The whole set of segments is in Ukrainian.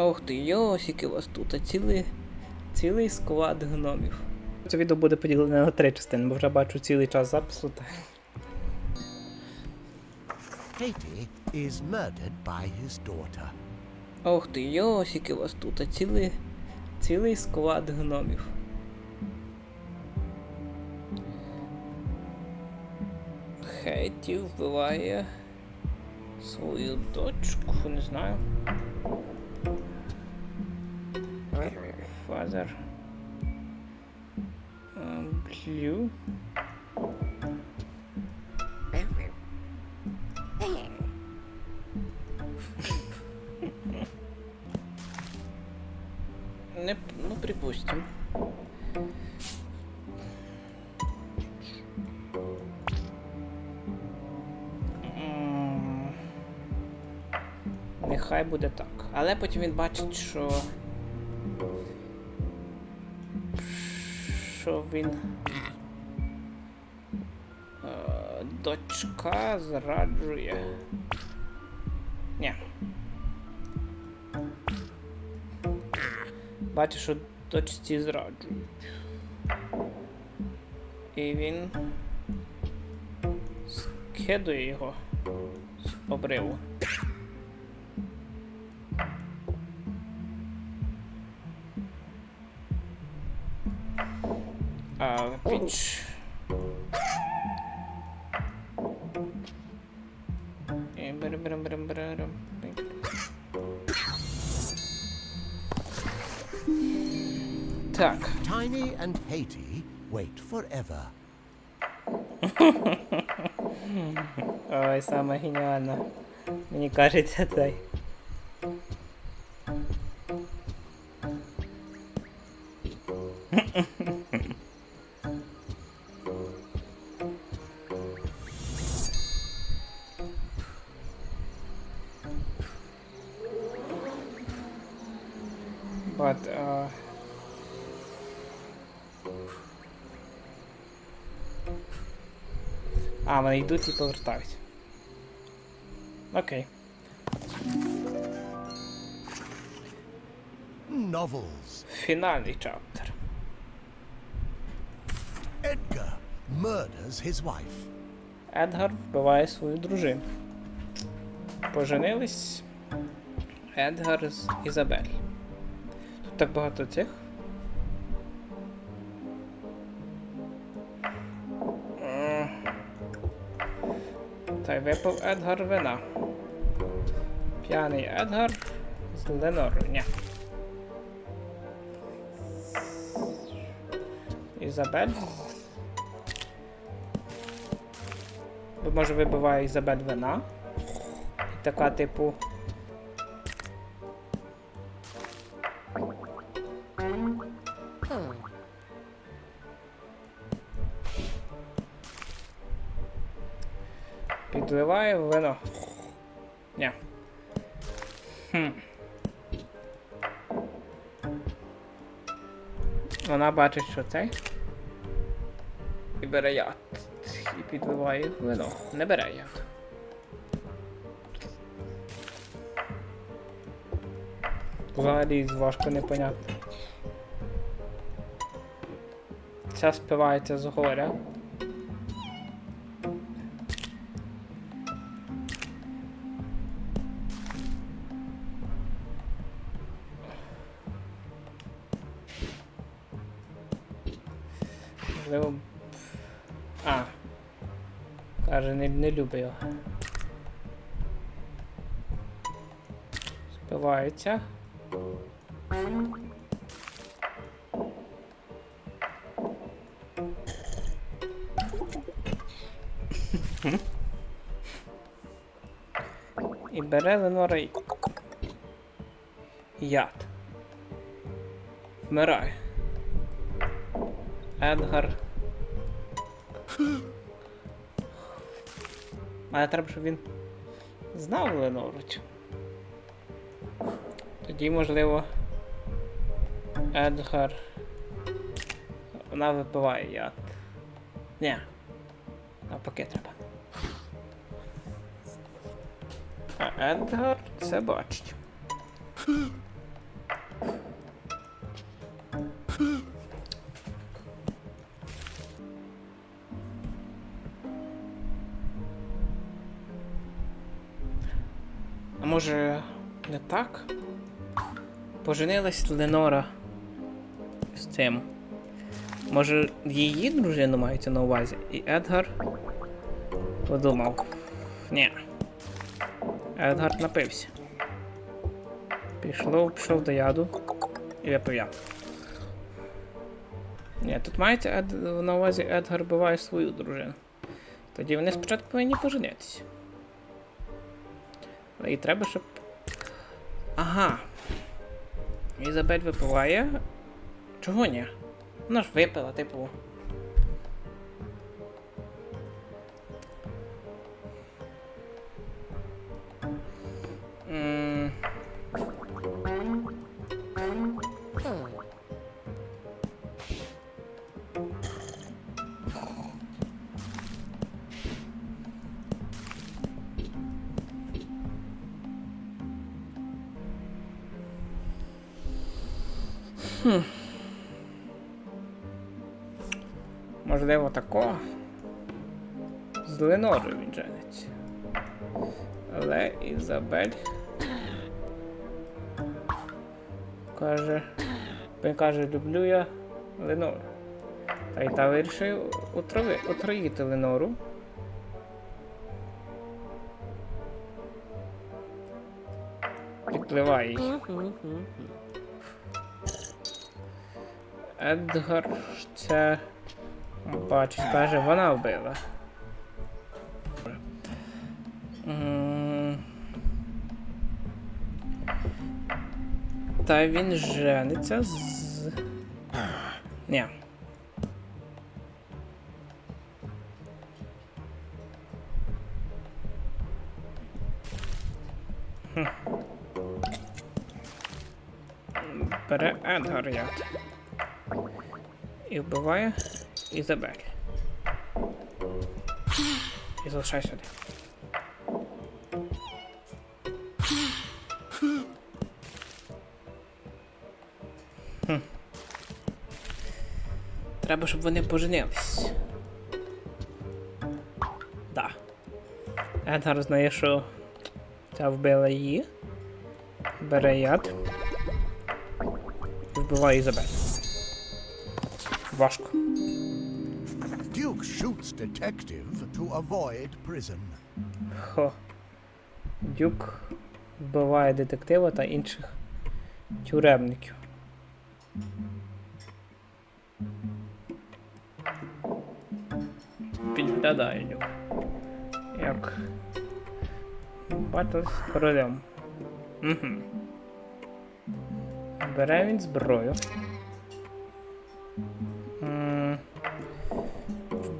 Ох ти, йосики у вас тут, а цілий, цілий склад гномів. Це відео буде поділене на три частини, бо вже бачу цілий час запису. Katie is murdered by his daughter. Ох ти, йосики у вас тут, а цілий, цілий склад гномів. Хейті вбиває свою дочку, не знаю. Фазер. Блю. Не, ну, припустим. Нехай буде так. Але потім він бачить, що. Він. Е, Дочка зраджує. Ні. Бачить, що дочці зраджують. І він скидує його з обриву. А піч. І берем, берем, берем, берем. Так. Tiny and Haiti wait forever. Ой, саме геніально. Мені кажеться цей. А, вони йдуть і повертають. Окей. Novels. Фінальний чаптер. Edgar murders his wife. Едгар вбиває свою дружину. Поженились Едгар з Ізабель. Тут так багато цих. Випив Едгар вина. П'яний Едгар з Ленорою. Ні. Ізабель. Бо може вибиває Ізабель вина. І така, типу. Хм. Вона бачить, що цей. І бере яд. І підливає вино. Не бере яд. Взагалі важко не поняти. Ця спивається з горя. Його. Спивається. І бере Ленора й- яд. Вмирає. Едгар. Але треба, щоб він знав Ленору. Тоді, можливо, Едгар. Вона випиває яд. Ні. Навпаки треба. А Едгар це бачить. Так? Поженилась Ленора з цим. Може, її дружину мається на увазі? І Едгар подумав. Ні. Едгар напився. Пішло, пішов до яду і випив. Ні, тут мається Ед... на увазі Едгар биває свою дружину. Тоді вони спочатку повинні поженитися. Але і треба, щоб. Ага. Ізабель випиває. Чого ні? Вона ж випила, типу. Можливо, такого. З Ленорою він жениться. Але Ізабель. Каже. Він каже, люблю я Ленору. Та й та вирішив отрави, отруїти Ленору. Підпливає її. Едгар це бачить, каже, вона вбила. Та він жениться з. Ні. Бере Едгар яд. І вбиває Ізабель. І залишай сюди. Хм. Треба, щоб вони поженились. Да. Едгар знає, що ця вбила її. Бере яд. Вбиває Ізабель. Важко. Duke shoots detective to avoid prison. Хо. Дюк вбиває детектива та інших тюремників. Підглядає Дюк. Як батл з королем. Угу. Бере він зброю.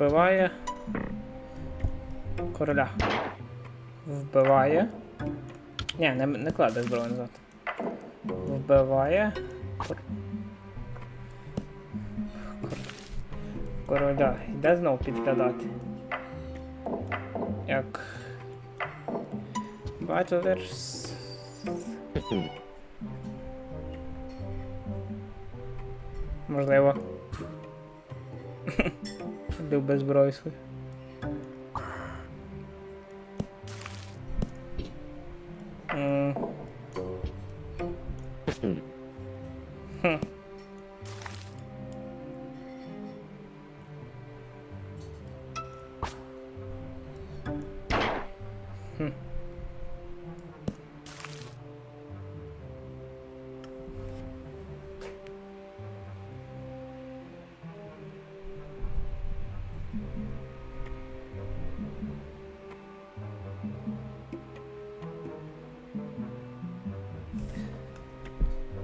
Вбиває короля. Вбиває. Ні, не, не кладе зброю назад. Вбиває. кор- кор- Короля. Йде знов підглядати. Як. Батлерс. Можливо. deu Best Bros. Foi.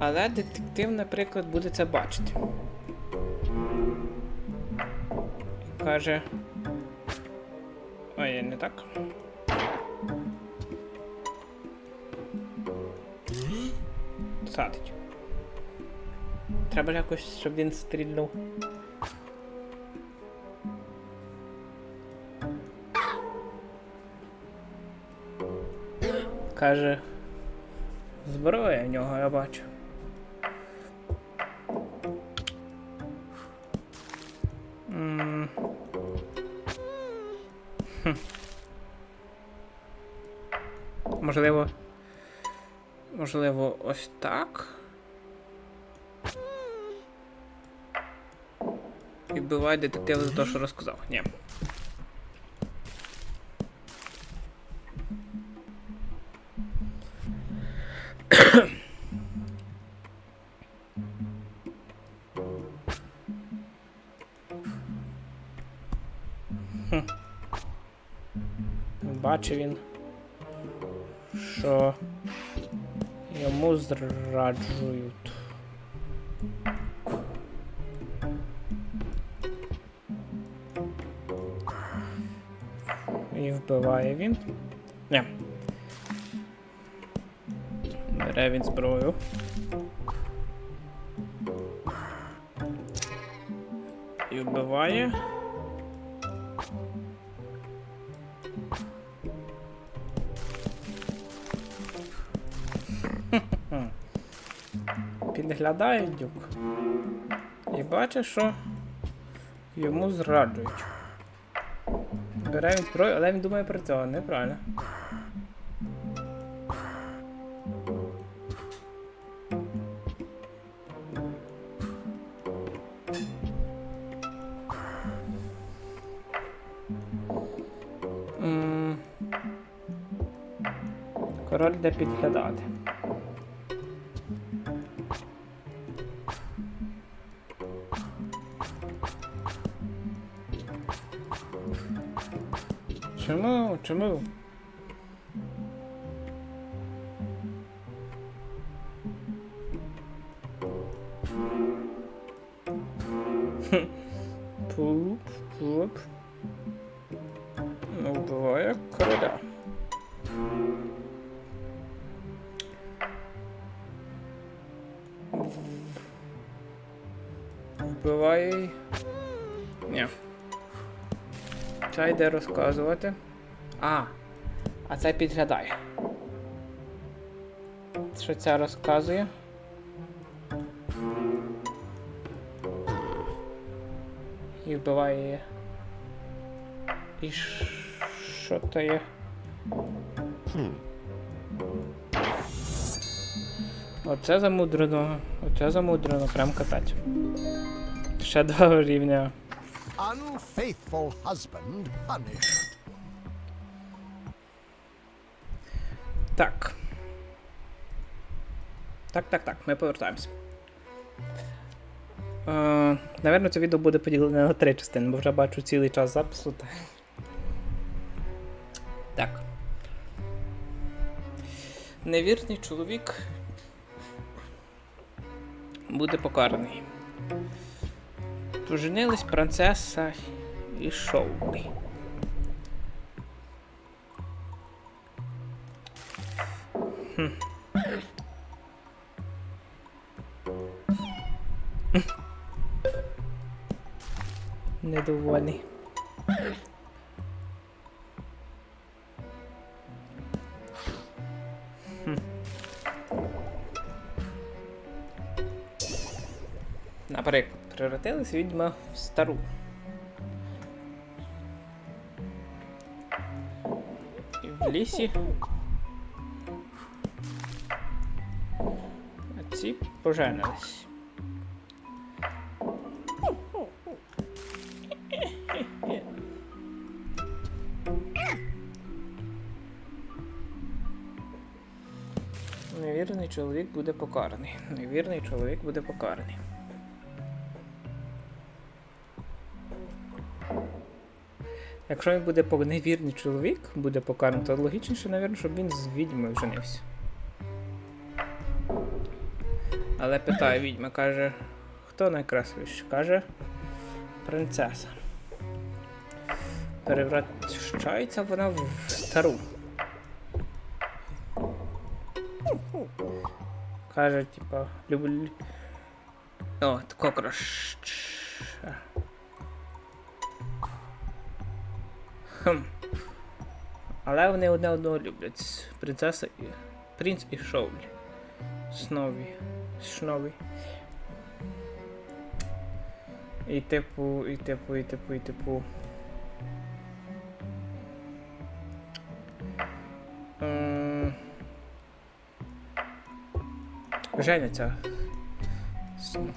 Але детектив, наприклад, буде це бачити. Каже. Ой, не так. Садить. Треба якось, щоб він стрільнув. Каже. Зброя в нього, я бачу. Можливо, ось так. І вбиває детектива за те, що розказав. Ні. Бачив він, що йому зраджують. І вбиває він. Ні. Бере він зброю. І вбиває. Підглядає дюк. І бачить, що йому зраджують. Бере він зброю, але він думає про це, неправильно. Король йде підглядати. Чому? Чому? Йде розказувати. А, а це підглядає. Що ця розказує? І вбиває її. І що то є? Оце замудрено. Оце замудрено, прям катать. Ще два рівня. Unfaithful husband punished. Так. Так, так, так, ми повертаємося. Е, Наверно, це відео буде поділене на три частини, бо вже бачу цілий час запису. та- Так. Невірний чоловік буде покараний. Поженились принцеса і Шоулі. Превратилась відьма в стару. І в лісі. А ці поженились. Невірний чоловік буде покараний. Невірний чоловік буде покараний. Якщо він буде невірний чоловік, буде покараний, то логічніше, навірно, щоб він з відьмою женився. Але питає відьма, каже, хто найкрасивіший? Каже, принцеса. Перевращається вона в стару. Каже, типа, люблю. О, кокрош. Хм. Але вони одне одного люблять. Принцеса і. Принц і Шоулі. Снові. Шнові. І типу, і типу, і типу, і типу. М, Женяться.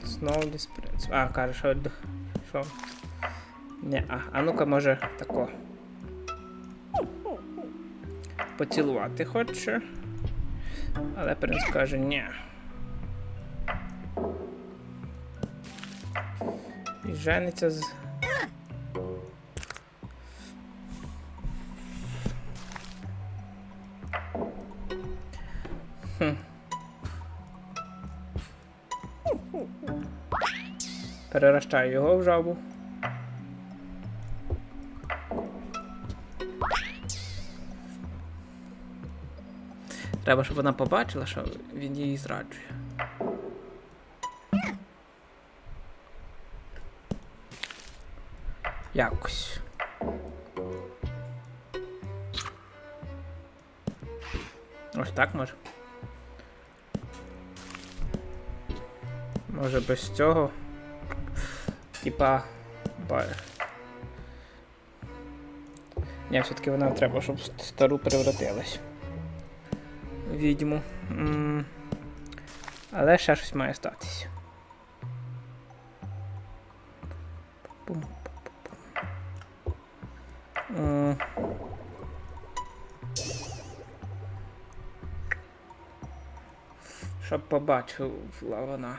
Знову диспринц. А, каже, що. Що? Не, а, а ну-ка, може, тако. Поцілувати хоче. Але принц каже, ні. І жениться з. Хм. Перерощаю його в жабу. Треба, щоб вона побачила, що він її зраджує. Якось. Ось так може. Може без цього. Типа. Ні, все-таки вона треба, щоб ст- стару превратилась. Відьму. М, Але ще щось має статися. М. Щоб побачив вона.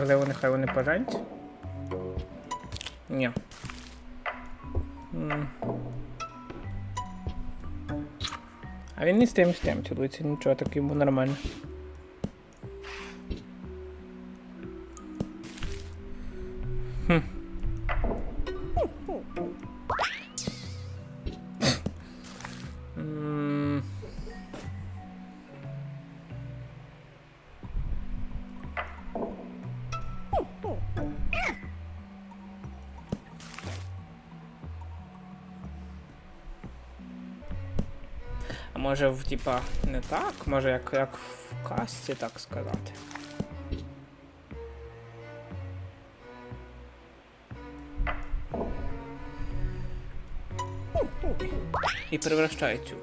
Можливо, нехай вони поженять? Ні. А він не з тим з тим цілується, нічого так йому нормально. Може в типа не так? Може як, як в касті, так сказати. І превращає цю.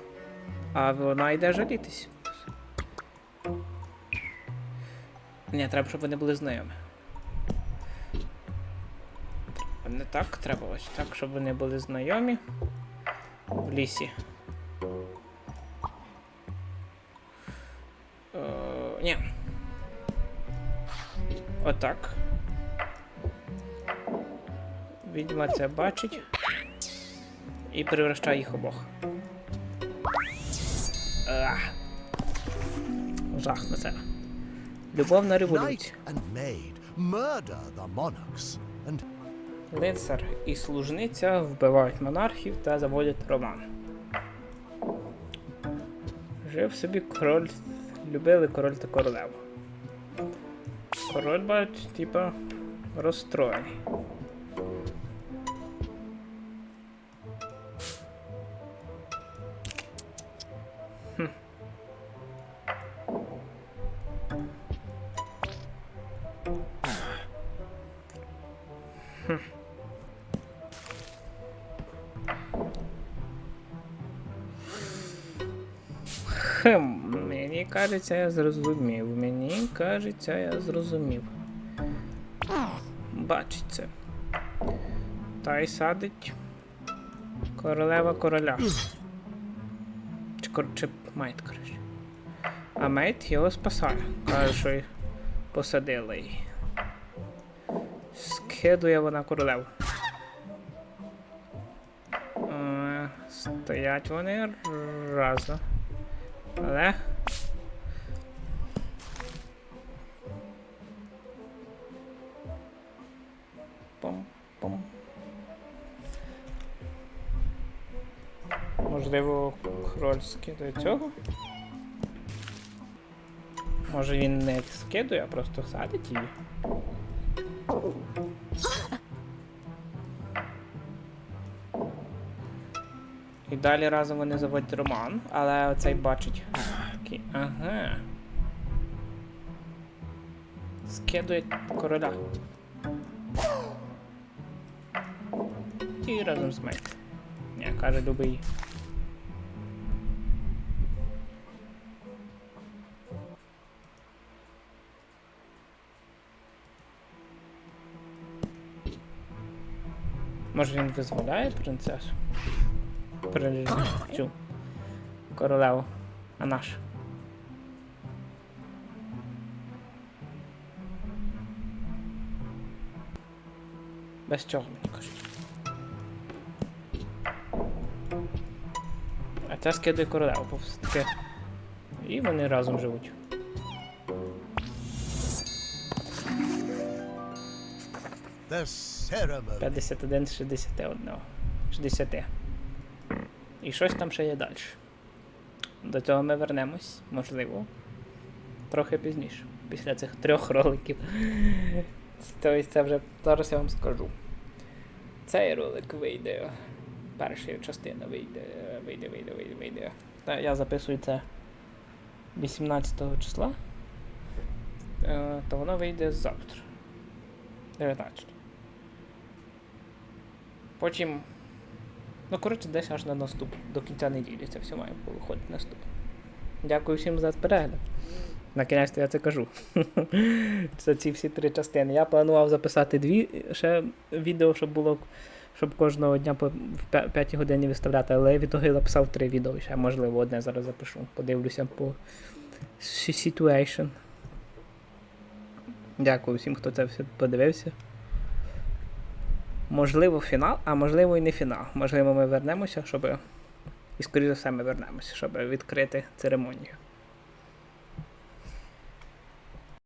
А вона йде жалітись. Ні, треба, щоб вони були знайомі. Не так, треба ось так, щоб вони були знайомі в лісі. Ні. Отак. Відьма це бачить. І превращає їх обох. Ах. Жах на це. Любовна революція. Лицар і служниця вбивають монархів та заводять роман. Жив собі король. Любили король та королеву. Король, бач, типа, розстроєний. Кажеться, я зрозумів. Мені кажеться, я зрозумів. Бачиться. Та й садить королева короля. Чи, кор... чи мейт, коротше. А мейт його спасає. Каже, що й посадила її. Скидує вона королеву. Е, Стоять вони разом. Але. Можливо, кроль скидує цього? Може він не скидує, а просто садить її? І далі разом вони заводять роман, але оцей бачить. Такий, ага. Скидує короля. І разом з Мейт. Ні, каже, любий. Може він визволяє принцесу? При цю королеву. А наш. Без цього мені кажуть. А ця скидає королеву, бо все таки. 51 з 61. 60. І щось там ще є далі. До цього ми вернемось, можливо. Трохи пізніше. Після цих трьох роликів. Тобто це вже зараз я вам скажу. Цей ролик вийде. Перша частина вийде. Вийде, вийде, вийде, вийде. Та я записую це 18 числа. Е, то воно вийде завтра. 19. Потім. Ну, коротше, десь аж на наступ. До кінця неділі це все має виходити наступ. Дякую всім за перегляд. На кінець я це кажу. це ці всі три частини. Я планував записати дві ще відео, щоб було. Щоб кожного дня по 5 годині виставляти, але я відтоги записав три відео, ще можливо одне зараз запишу. Подивлюся по situation. Дякую всім, хто це все подивився. Можливо, фінал, а можливо і не фінал. Можливо, ми вернемося, щоб. І скоріше все ми вернемося, щоб відкрити церемонію.